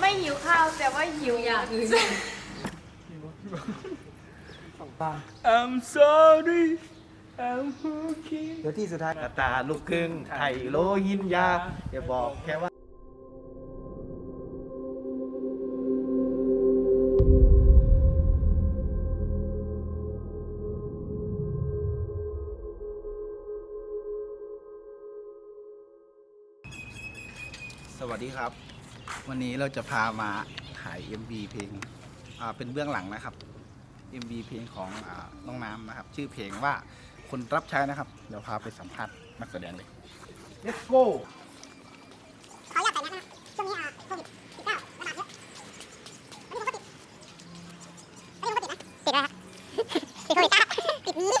ไม่หิวข้าวแต่ว่าหิวอย่างอื่น I'm sorry I'm okay เดี๋ยวที่สุดท้ายกระตาลูกครึ่งไทยโลหินยาอย่าบอกแค่ว่าสวัสดีครับ วันนี้เราจะพามาถ่าย MV เพลงอ่าเป็นเบื้องหลังนะครับ MV เพลงของอาน้องน้ำนะครับ ชื่อเพลงว่าคนรับใช้นะครับ เดี๋ยวพาไปสัมภาษณ์นักแสดงเลย Let's go ขออยากใส่แมสนะครับช่วงนี้อะโควิด19ระบาดเยอะวันนี้ผมก็ติดวันนี้ผมก็ติดนะ ติดอะไรครับ ติดโควิด19ติดนี้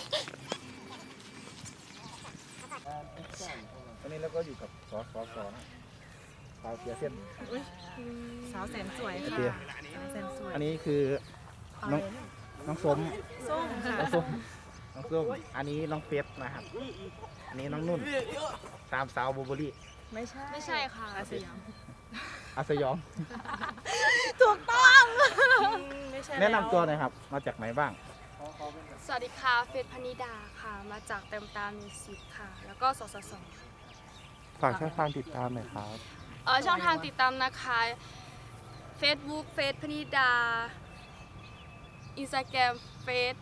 วันนี้เราก็อยู่กับสอสอสอนะสาวเสียเส้น สาวแสนสวย โอ ค่ะ เค สาวแสนสวย อันนี้คือน้องน้อง ส้มส้มค่ะน้องส้มน้องส้มอันนี้น้องเฟสนะครับ อันนี้น้องนุ่น ตามสาวบูเบอรี่ไม่ใช่ไม่ใช่ค่ะอาสยามอาสยอง ถูกต้องไม่ใช่แนะนำตัวหน่อยครับ มาจากไหนบ้าง สวัสดีค่ะเฟซพนิดาค่ะ มาจากเต็มตามมิวสิกค่ะ แล้วก็สสสฝากช่องทางติดตามหน่อยครับ เอ่อช่องทางติดตามนะคะ Facebook เฟซพนิดา Instagram เฟซ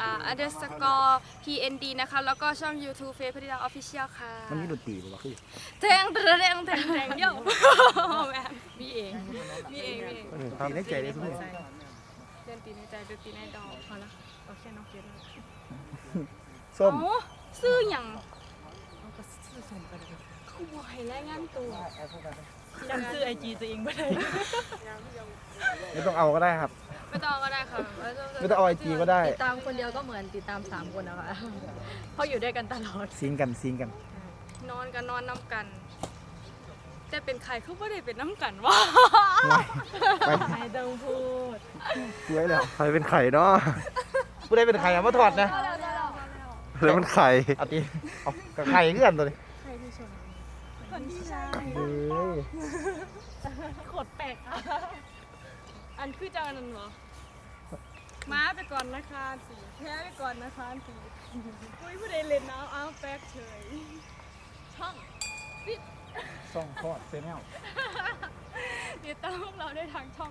อ่า underscore pnd นะคะ แล้วก็ช่อง YouTube เฟซพนิดา official ค่ะมันมีดนตรีหรือเปล่าคือแทงแทงแทงแทงแทงเยอะแม่มีเองมีเองมีเองดนตรีในใจเลยทุกคนเดินตีในใจเดินตีในดอกพอละโอเคน้องเกดส้มเอ้าซื้ออย่างเขาบอกให้รายงานตัวจำชื่อไอจีตัวเองไม่ได้ไม่ต้องเอาก็ได้ครับ ไม่ต้องก็ได้ค่ะไม่ต้องเอาไอจีก็ได้ ติดตามคนเดียวก็เหมือนติดตามสามคนนะคะเพราะอยู่ด้วยกันตลอด ซิงกันซิงกัน นอนกันนอนน้ำกัน จะเป็นใครเขาไม่ได้เป็นน้ำกันวะไปไม่ต้องพูดสวยแล้วใครเป็นไข่เนาะผู้ได้เป็นใครอะมาถอดนะแล้วมันไข่เอาตีเอากับใครเงื่อนตัวนี้คนที่ใช่เฮ้ย ขดแปลกอะ อันคือจังอันนั้นเหรอม้าไปก่อนนะคะสีแพ้ไปก่อนนะคะสีอุ้ยผู้ใดเล่นเอาเอาแป๊กเฉย ช่องซ่องทอดเซนแนลเดี๋ยวตามพวกเราได้ทางช่อง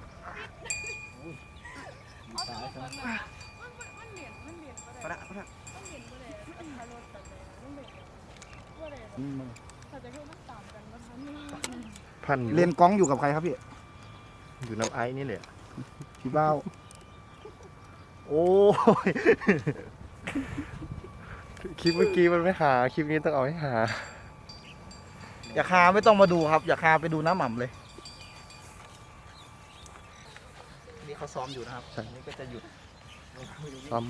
เอาตัวมันน่ะมันมันมันเหรียญมันเหรียญก็ได้พระพระมันเหรียญก็ได้มันคารถแต่เลยมันเหรียญก็ได้อืมมึงถ้าจะคือมันตามกันมาทันพันเรียนกล้องอยู่กับใครครับพี่ อยู่น้ำไอ้นี่แหละ พี่เบ้า โอ้ย คลิปเมื่อกี้มันไม่หา คลิปนี้ต้องเอาให้หา อย่าคาไม่ต้องมาดูครับ อย่าคาไปดูน้ำหม่ำเลย นี่เขาซ้อมอยู่นะครับ ใช่อันนี่ก็จะหยุดซ้อม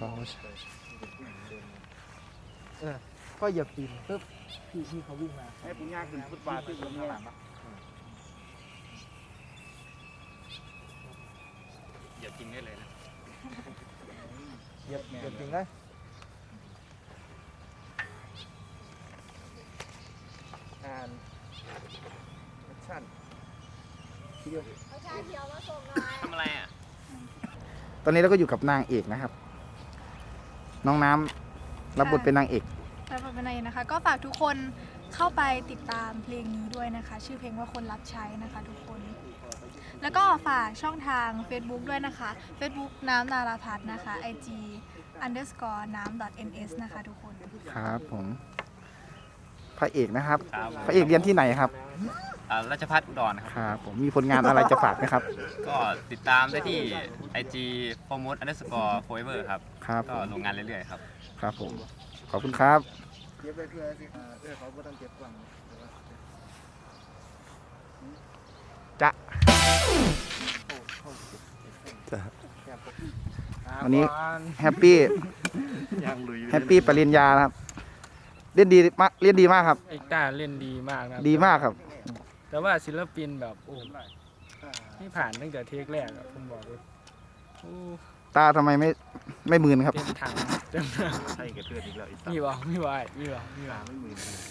ซ้อมก็เหยียบตีนปึ๊บพี่พี่เขาวิ่งมาให้ปุญญาขึ้นฟุตบาทที่อยู่ข้างหลังปะ อย่า กินได้เลยนะเหยียบเหยียบจริงได้อ่านแอคชั่นทีเดียวทำอะไรอะ ตอนนี้เราก็อยู่กับนางเอกนะครับ น้องน้ำรับบทเป็นนางเอกแล้วเป็นไงนะคะ ก็ฝากทุกคนเข้าไปติดตามเพลงนี้ด้วยนะคะ ชื่อเพลงว่าคนรับใช้นะคะ ทุกคน แล้วก็ฝากช่องทาง Facebook ด้วยนะคะ Facebook น้ำนาราพัฒน์นะคะ IG underscore น้ำ ns นะคะทุกคน ครับผม พระเอกนะครับ ครับพระเอกเรียนที่ไหนครับ อ่าราชพัฒอุดรครับ ครับ ผมมีผลงานอะไรจะฝากไหมครับ ก็ติดตามได้ที่ IG f o r m o d underscore forever ครับ ครับผก็มลงงานเรื่อยๆครับ ครับผม ขอบคุณครับ เก็บไปเพื่อสิเออเขาต้องเก็บกล่อง จะ จ้ะวันนี้แฮปปี้ยังลุยแฮปปี้ปริญญานะครับ เล่นดีมากเล่นดีมากครับเอกต้าเล่นดีมากนะดีมากครับ แต่ว่าศิลปินแบบโอ้ไม่ผ่านตั้งแต่เทคแรกอะผมบอกเลยโอ้ตาทำไมไม่ไม่มืนครับ เต็มถังเต็มถังใช่กับเพื่อนอีกแล้วอีกมีบ่มีบ่ไอ้มีบ่มีบ่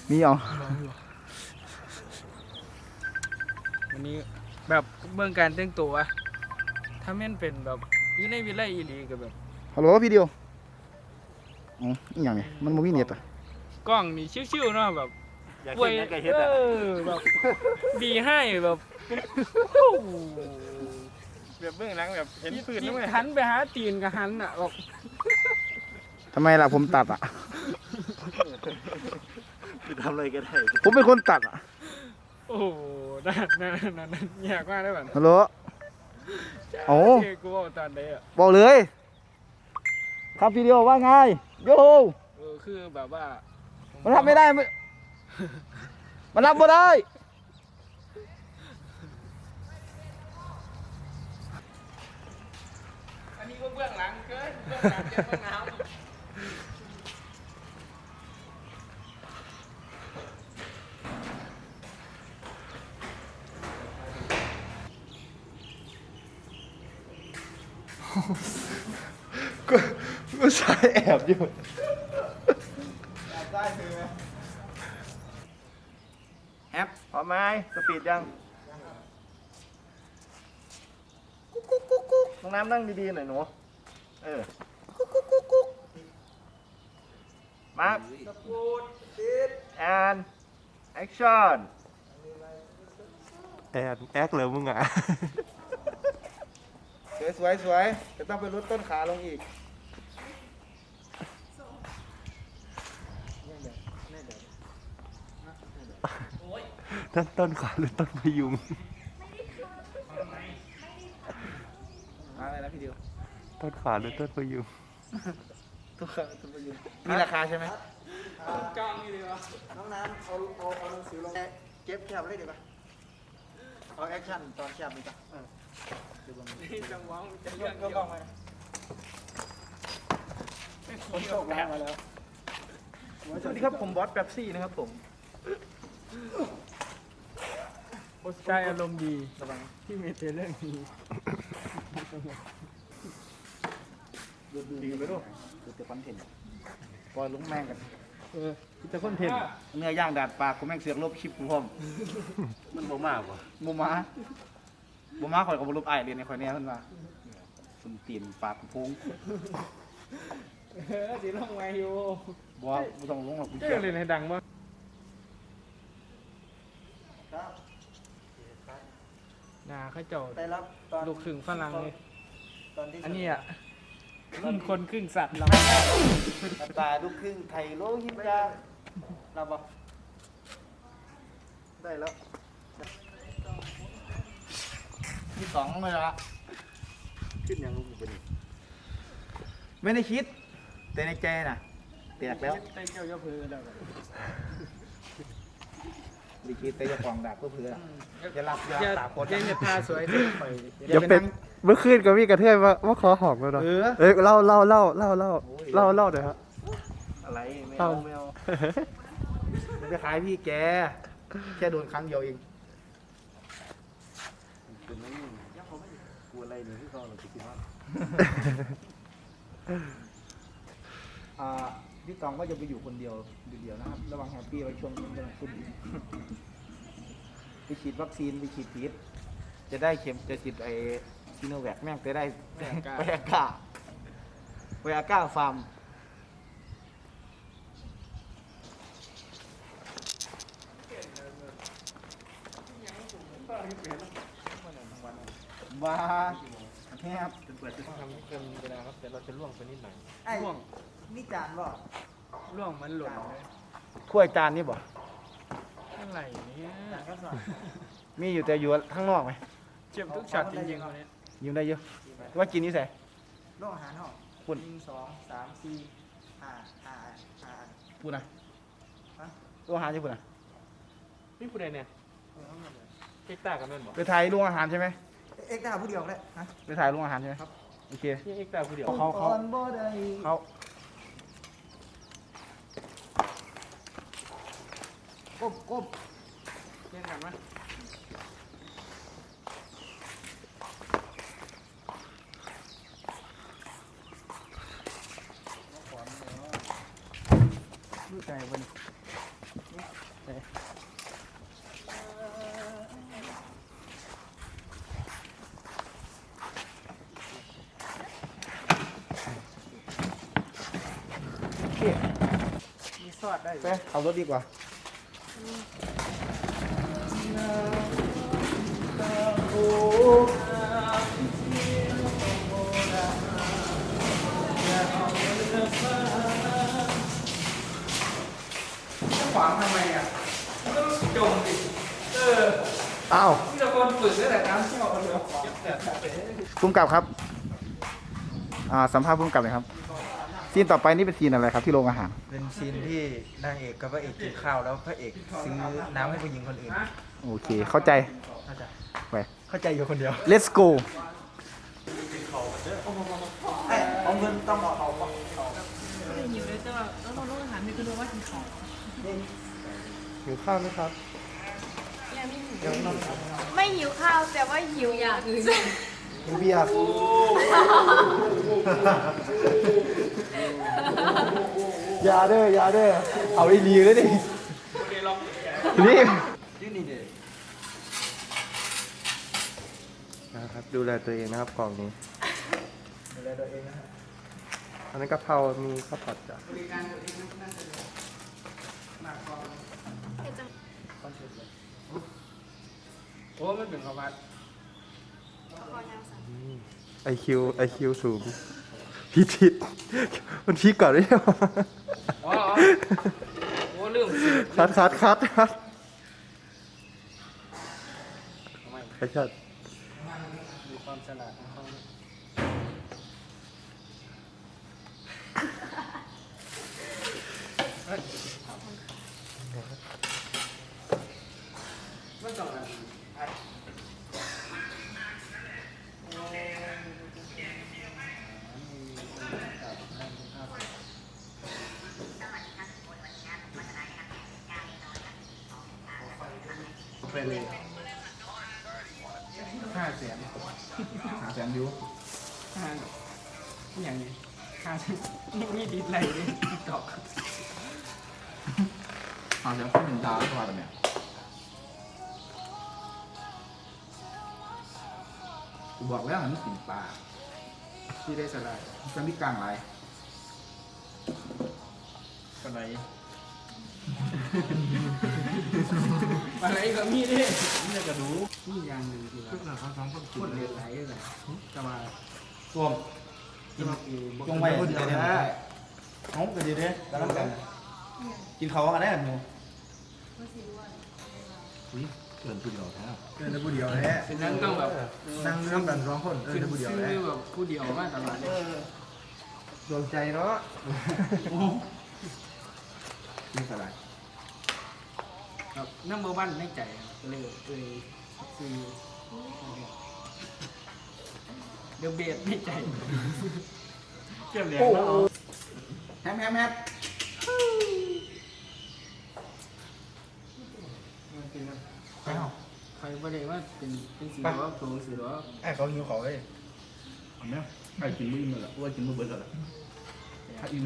มีเอามีบ่มีบ่วันนี้ แบบเบื้องการแต่งตัวอะถ้าแม่นเป็นแบบอยู่ในวิไลอีหลีก็แบบฮัลโหลพี่เดียวอ๋ออีหยังเนี่ยมันบ่มีเน็ตอะกล้องนี่ชิวๆเนาะแบบอยากป่วยเห็นนักเฮ็ดเออะอแบบดีให้แบบแบบเบื้องหลังแบบเห็นคิดพื้นคิดด้วยหันไปหาตีนกับหันอะแบบทำไมล่ะผมตัดอะ คือทำอะไรก็ได้ ผมเป็นคนตัดอะ โอ้โหนั่นนั่นนั่นนั่นอยากมากได้แบบฮัลโหล โอ้เกูบอกตอนไหนอะบอกเลย ครับพี่เดียวว่าไงโยเออคือแบบว่ามันรับไม่ได้ไม่มันรับไม่ได้อันนี้ก็เบื้องหลังเกินเบื้องหลังเกินเบื้องหน้ำ ก็สายแอบอยู่แอปพร้อมไหมสปีดยังน้องน้ำนั่งดีๆหน่อยหนูเออมาร์คแอนแอคชั่นแอนแอคเลยมึงอะ สวยสวยสวยจะต้องไปลดต้นขาลงอีกต้นต้นขาหรือต้นพยุงอะไรนะพี่เดียวต้นขาหรือต้นพยุงตัวตัวประยุนมีราคาใช่ไหมกล้องนี่เลยวะน้องน้ำเอาเอาเอาหนังสือลงเก็บแคบเลยดีป่ะเอาแอคชั่นตอนแคบดีป่ะนี่ จังหวะมันจะก็เลื่อนก็เกี่ยวต้องไปคนโชคดีมาแล้ว สวัสดีครับผมบอสแป๊บซี่นะครับผมใจอารมณ์ดีที่มีแต่เรื่องนี้ดีไปด้วยดูแต่คอนเทนต์ปล่อยลุงแม่งกัน เออจะคอนเทนต์เนื้อย่างดาดปลากูแม่งเสือกลบคลิปกูพร้อมมันบ่มากว่ะบูม้า บูม้าข่อยกับบรูปไอายเรียนในข่อยเนี้ยเพิ่นว่าสุนตีนปากกูพุงเออดีลงมาอยู่บ่ว่าบ่ต้องลงหรอกกูเจ้เชื่อเล่นให้ดังมั้งนาเขาเจ้าไปรับตอนลูกครึ่งฝรั่งเลยตอนที่อันนี้อะครึ่งคนครึ่งสัตว์เราตาลูกครึ่งไทยโลหิตยารับบ่ได้แล้วที่ สองเลยละขึ้นยังลูกเป็นไม่ได้คิด แต่ในใจน่ะแตกแล้วเต้นเจ้ายกพื้นแล้วไดีคิดแต่จะฟองดาบก็เพื่อจะรับยาอย่าตาโคตรอย่าอย่าทาสวยเกินไปอย่าเป็นเมื่อคืนก็มีกระเทยมาว่าคอหอมแล้วเนาะเออเอ้ยเล่าเล่าเล่าเล่าเล่าเล่าเล่าหน่อยครับอะไรไม่เอาไม่เอามันจะขายพี่แก แค่โดนครั้งเดียวเอง เป็นไม่ยิ่งกลัวอะไรเนี่ยที่เขาเราจะคิดว่าอ่าพี่ตองก็จะไปอยู่คนเดียวอยู่เดียวนะครับ ระวังแฮปปี้ไว้ช่วงนี้กำลังขึ้นอยู่ไปฉีดวัคซีนไปฉีดพีษจะได้เข็มจะฉีดไอซีโนแวคแม่งจะได้ไปอาก้าไปอาก้าฟาร์ม บ้าแฮบเป็นเปิดทำเกินเวลาครับแต่เราจะล่วงไปนิดหน่อยไอ้ล่วงนี่จานบ่ล่วงมันหล่นเลยถ้วยจานนี่บ่อะไรเนี่ยมีอยู่แต่อยู่ข้างนอกไหมเจ็บทุกช็อตจริงๆคนนี้อยู่ได้เยอะว่ากินนี่ใส่โรงอาหารห้องคุณหนึ่งสองสามสี่ห้าห้าห้าพูดนะโรงอาหารใช่พูดนะนี่ผู้ใดเนี่ยเอ็กตากันนั่นบ่ไปถ่ายโรงอาหารใช่ไหม เอ็กซ์ได้ผู้เดียวเลยนะ ไปถ่ายโรงอาหารใช่ไหมครับ โอเคนี่เอ็กตาผู้เดียวเขาเขาเขาก้มก้มเล่นกันไหม รู้ใจวัน ทอด ได้ไปขับรถดีกว่าขวางทำไมอะจมดิอ้าวที่เราคนฝึกตั้งแต่น้ำเชี่ยวกันเลยพุ่มกับครับ อ่าสัมภาษณ์พุ่มกับเลยครับ ซีนต่อไปนี่เป็นซีนอะไรครับที่โรงอาหาร เป็นซีนที่นางเอกกับพระเอกกินข้าวแล้วพระเอกซื้อน้ำให้ผู้หญิงคนอื่นโอเค เข้าใจเข้าใจไป เข้าใจอยู่คนเดียว let's go ไอ้ของเงินต้องเอาเอาหิวเลยแต่ว่าต้องนอนโรงอาหารมีคนรู้ว่ากินของหิวข้าวไหมครับไม่หิวข้าวแต่ว่าหิวอย่างอื่น หิวเบียร์ อยาเด้ออยาเด้อเอาอีลีเลยดินี่นะครับดูแลตัวเองนะครับกล่องนี้ดูแลตัวเองนะอันนั้นกะเพรามีข้าวผัดจ้ะโอ้มันเป็นข้าวผัดไอคิวไอคิวสูง พิทิศมันพีคก่อนได้ไหมอ๋ออ๋อโอ้ลืมสิคัดคัดคัดคัดไอชัดมีความฉลาดของเขาไป นี่นี่ดีไรเลยติ๊กต็อกห้าแสนขึ้นเป็นดาวตัวแบบเนี้ยกูบอกแล้วมันกินปลาที่ได้สลายจะมีกลางไรอะไรอะไรก็มีดินี่จะดูนี่อย่างหนึ่งที่ว่าเขาสองคนพูดเรียนไหลเลยจะมาส้วมกินเองจงไว้เดี๋ยวนะ น้องกันดีเด้กำลังกันกินเขากันได้หนูเกินผู้เดียวแท้เดินผู้เดียวแท้ฉะนั้นต้องแบบนั่งร่วมกันสองคนเดิขึ้นนผู้เดียวชื่แท้อแบบผู้เดียวมาตลอดเลยดวงใจเนาะนี่สลายครับนั่งเบอร์วันในใจก็เลยเลยคือเดี๋ยวเบียดในใจเกี่ยวเหรียญแล้ว แฮมแฮมแฮมใครใครประเดี๋ยวว่าเป็นเป็นสีล้อตัวสีล้อไอ้เขาหิวเขาเลยเอาไหมไอ้กินมืออิ่มเลยว่ากินมือเบิร์ดเลยถ้าอิ่ม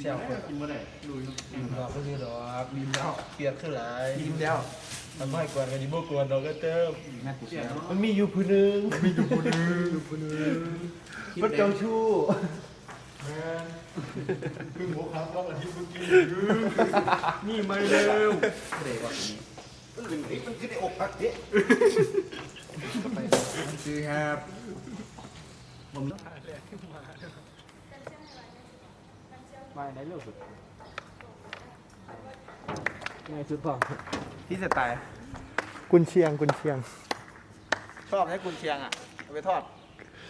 เซลคนกินมือได้ลุยเราก็คือดอกบิมแล้วเปลี่ยนขึ้นหลายอิ่มแล้วมันไม่กวนกันดิบ่กวนเราก็เติมแม่กูเสียมันมีอยู่ผู้หนึงมีอยู่ผู้หนึงอยู่ผู้หนึงมันเจ้าชู้ แม่คือหมูครับก็อาทิตย์เมื่อกี้นี่มาเร็วเด็กว่านี้มันเป็นไอ้มันคือไอ้อกพักเด็กมันคือครับผมมาไหนเร็วสุดง่ายสุดป่ะพี่สไตล์กุนเชียงกุนเชียง ชอบให้กุนเชียงอะ เอาไปทอด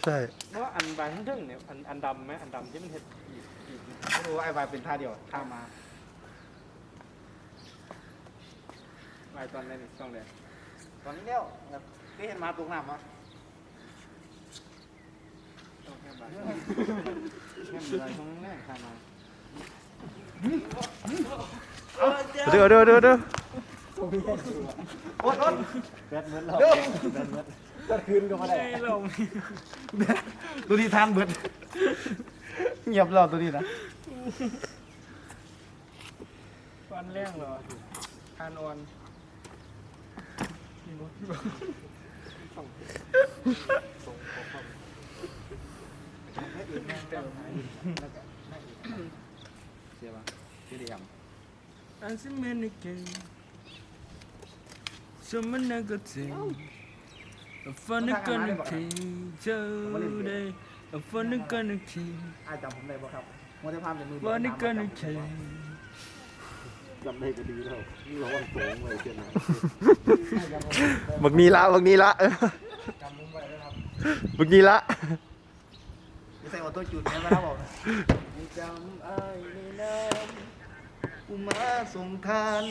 ใช่เพราะอันบางทั้งทึ่งเนี่ยอันอันดำไหมอันดำที่มันเห็ดอีกอีกไม่รู้ว่าไอ้วายเป็นท่าเดียวท่ามาลายตอนนั้นอีกช่องเดียวตอนนี้แล้วแบบที่เห็นมาตรงหน้ามาต้องแค่บาทแค่เวลาช่องแรกทำมาเดี๋ยวเดี๋ยวเดี๋ยวเดี๋ยวโอ๊ตโอ๊ตแบตเบิร์ดเราแบตเบิร์ด ก็คืนก็มาได้ไม่ลงตัวนี้ทานเบิร์ดเงียบเราตัวนี้นะวันแรกเหรอทานออน As a mannequin Someone I got to A fun gonna take today A fun gonna take อาจำผมได้บ่ครับโมเตอร์พามเป็นมือ Fun gonna take จำได้ก็ดีแล้วนี่เราวันโสงเลยเจ้านะบักนี้ละบักนี้ละเออบักนี้ละไม่ใส่ออโต้จูนแม่มาแล้วบอกจำไอ้ในน้ำกูมาส่งทาน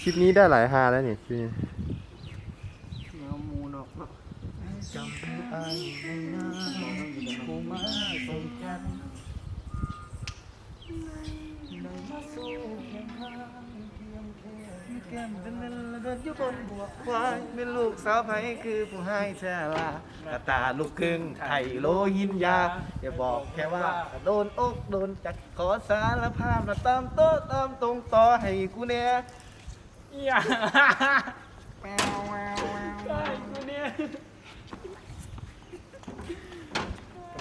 คลิปนี้ได้หลายฮาแล้วนี่พี่จำไอ้ในน้ำกูมาส่งทานได้มาสู้เคียงข้างเพียง แค่แก้มเป็นเล่นและเดินอยู่บนบวกควายเป็นลูกสาวไผคือผู้ให้แท้ลาหน้าตาลูกครึ่งไทยโลหินยา อย่าบอกแค่ว่า โดนอกโดนจักขอสารภาพมาตามโต๊ะตามตรงต่อให้กูเนี่ยอย่าแมวแมวแมวใช่กูเนี่ย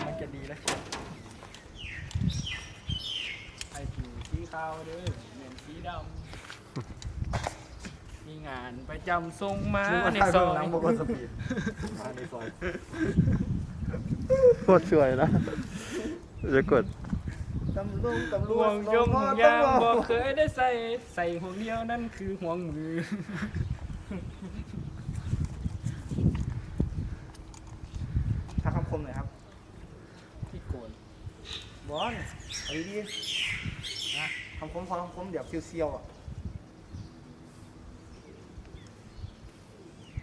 มันจะดีแล้วเชียวไอ้ผีสีขาวเด้อเหมือนสีดำมี งานประจำทรงมาในซอยหลังบกสปีดมาในซอยโคตรสวยนะจะกดตำรวจตำรห่ววจงยงห่วงยางบอกเคยได้ใส่ใส่ห่วงเดียวนั่นคือห่วงมือถ้าคำคมหน่อยครับที่โกนบอลเอาดีๆนะคำคมพอคำคมเดี๋ยวเซียวๆอะ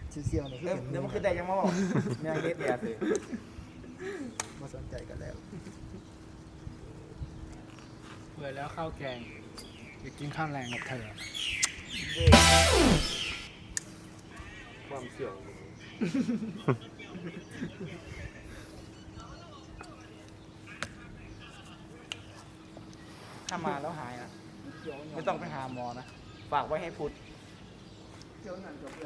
เซียวๆเนี่ยเดี๋ยวมันคือได้ยังมาบอกแม่งเฮ็ดแย่เลยมาสนใจกันแล้วเปิดแล้วข้าวแกงอยากกินข้าวแรงกับเธอ ความเสี่ยงถ้ามาแล้วหายนะไม่ต้องไปหาหมอนะ ฝากไว้ให้พุทธ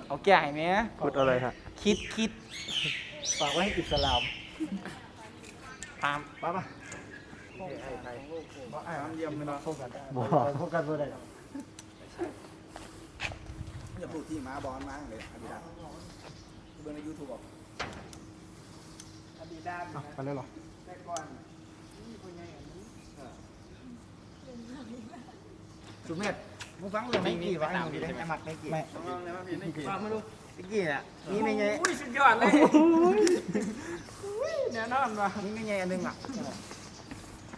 เอาแก้ให้ไหมพูดอะไรฮะคิดคิดฝากไว้ให้อิสลามตามป้าป่ะไอ้ไอ้ไอ้มันเยี่ยมเลยนะเข้ากันได้บ่เข้ากันเพื่อได้อย่าพูดที่มาบอลมาเลยอดีตเบิ่งในยูทูบบอกไปเลยหรอสุเมธ มึงฟังเรื่องไม่กี่วะไอ้มึงดิไอ้หมักไม่กี่ไม่ฟังไม่รู้ไม่กี่อะมีในไงอุ้ยสุดยอดเลยแน่นอนว่ะมีในไงอันหนึงอะ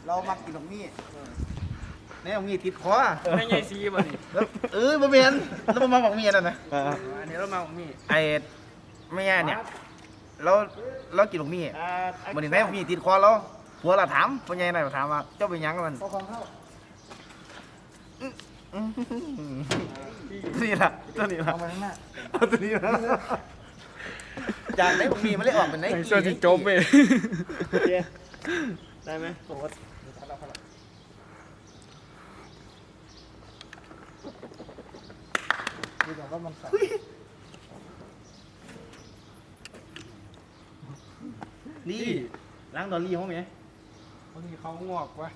เรามักกินของมี่ในของมี่ติดคอไม่ใช่ซีบ่นี่แล้วเออบ่เมียนแล้วบ่มาบอกเมียนั่นนะอันนี้เรามาของมีไอ้ไม่ย่าเนี่ยเราเรากินของมี่มันนี่ในของมี่ติดคอเราผัวเราถามพ่อใหญ่น่ะถามว่าเจ้าเป็นหยังกับมันอืม นี่ล่ะตัวนี้ล่ะเอามาข้างหน้าเอาตัวนี้ล่ะจากไหนของมี่มันเลยออกเป็นไหนไอ้ส่วนที่จมไปได้ไหมโอ้ดูจากว่ามันใสนี่ล้างดอลลี่เขาไหมบางทีเขางอกว่ะ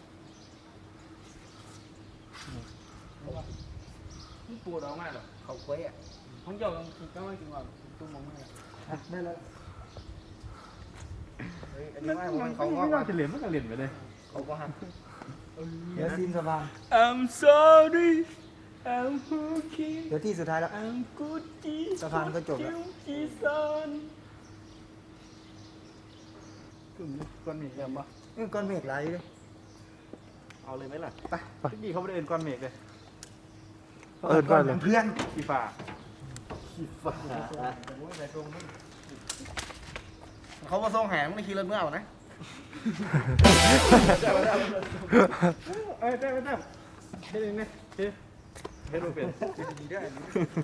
มั นปวดออกมาหรอเขาควยอะของเจ้าก็ไม่กินว่าตุ้มมองไม่ได้แล้วเฮ้ยอันนี้ว่าผมเขางอกไม่น่าจะเหรียญมันก็เหรียญไปเลยเขาก็หักเดี๋ยวซีนสะพาน I'm sorry I'm okay เดี๋ยวที่สุดท้ายแล้ว I'm Gucci สะพานก็จบแล้ว Gucci son กลุ่มนี้คนมีเยอะปะเออก้อนเมฆไหลเลยเอาเลยไหมล่ะพี่เขาไม่ได้เอ็นก้อนเมฆเลย เอินก่อนเลยเพื่อนขี้ฟ้าเขามาส่งแหงไม่ขี่รถเมื่อเอานะเอ้ยได้ไม่ได้เฮ็ดเองนะเฮ็ดเฮ็ดรูปเป็น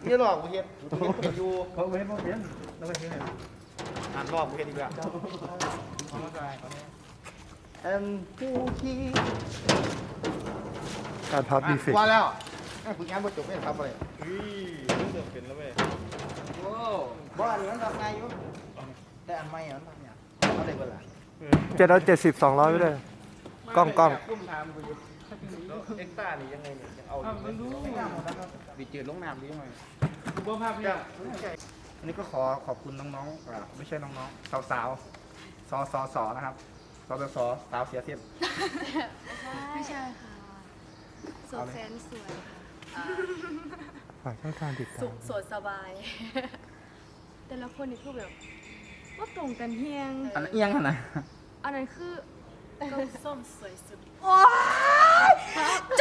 นี่หลอกกูเฮ็ดกูเฮ็ดเป็นอยู่เขาเฮ็ดรูปเป็นแล้วก็เฮ็ดให้อ่านหลอกกูเฮ็ดดีกว่าเอ็มผู้ที่การพับดีเฟกว่าแล้ว ไอ้ผู้งานบ่จบไม่ทำอะไรเฮ้ยเริ่มเป็นแล้วเว้ยบ่อันนี้มันทำไงอยู่แต่อันใหม่อะมันทำเนี่ยเอาได้เบิ่ล่ะเจ็ดร้อยเจ็ดสิบสองร้อยไปเลยกล้องกล้องคุ้มทามไปอยู่แล้วเอ็กซ์ต้านี่ยังไงเนี่ยยังเอาอยู่ไหมดูไม่ได้หมดนะครับดีเจลงน้ำดีหน่อยดูบ่ภาพเนี่ยอันนี้ก็ขอขอบคุณน้องๆอ่าไม่ใช่น้องๆสาวๆสอสอสอนะครับสอสอสอสาวเสียเสียไม่ใช่ค่ะสดแสนสวยค่ะ ฝากช่องทางติดตาสุมขสดสบาย แต่ละคนนี่คือแบบว่าตรงกันเฮียง อันนั้นเอียงขนาดอันนั้นคือ ก็ส้มสวยสุด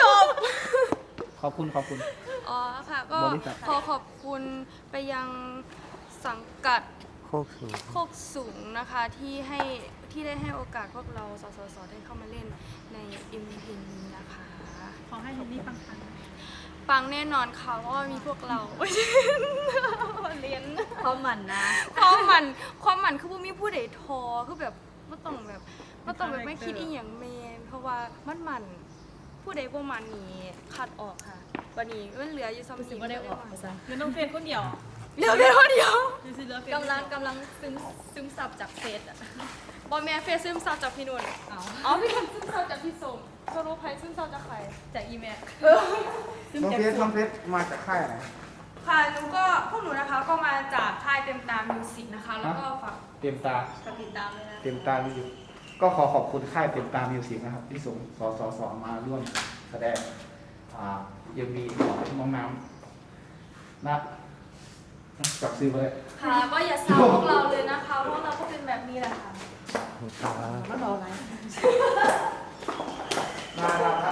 จบ ขอบคุณขอบคุณ อ๋อค่ะ ก็บริษัท ขอขอบคุณไปยังสังกัดโคกสูง โคกสูงนะคะ ที่ให้ที่ได้ให้โอกาสพวกเราสสสได้เข้ามาเล่นใน m v p นี้นะคะ ขอให้เฮนนี่ปัง ปังแน่นอนค่ะ เพราะว่ามีพวกเราเรียนความหมั่นนะ ความหมันความหมันคือบ่มีผู้ใดทอคือแบบบ่ต้องแบบบ่ต้องแบบไม่คิดอีหยังแมนเพราะว่ามันหมันผู้ใดบ่หมันนี่คัดออกค่ะบัดนี้มันเหลืออยู่ซ้ำรู้สึกว่าได้ออกภาษาๆคือน้องเฟนคนเดียวเหลือแค่คนเดียว กำลังกำลังซึมซึมซับจากเฟซอะบ่แม่นเฟซซึมซับจากพี่นุ่นเอาอ๋อพี่นุ่นซึมซับจากพี่สมสรุปใครซึมซับจากใครจากอีเมลน้องเพชรน้องเพชรมาจากค่ายไหนค่ะหนูก็พวกหนูนะคะก็มาจากค่ายเต็มตามมิวสิกนะคะ แล้วก็ฝากเต็มตาฝากติดตามเลยนะเต็มตามิวสิกก็ขอขอบคุณค่ายเต็มตามิวสิกนะครับ ที่ส่งสอสอสอมาร่วมแสดงอ่ายังมีของน้องน้ำนะ จับซื้อมาค่ะก็อย่าเศร้าพวกเราเลยนะคะพวกเราก็เป็นแบบนี้แหละค่ะ มารออะไร มาครับ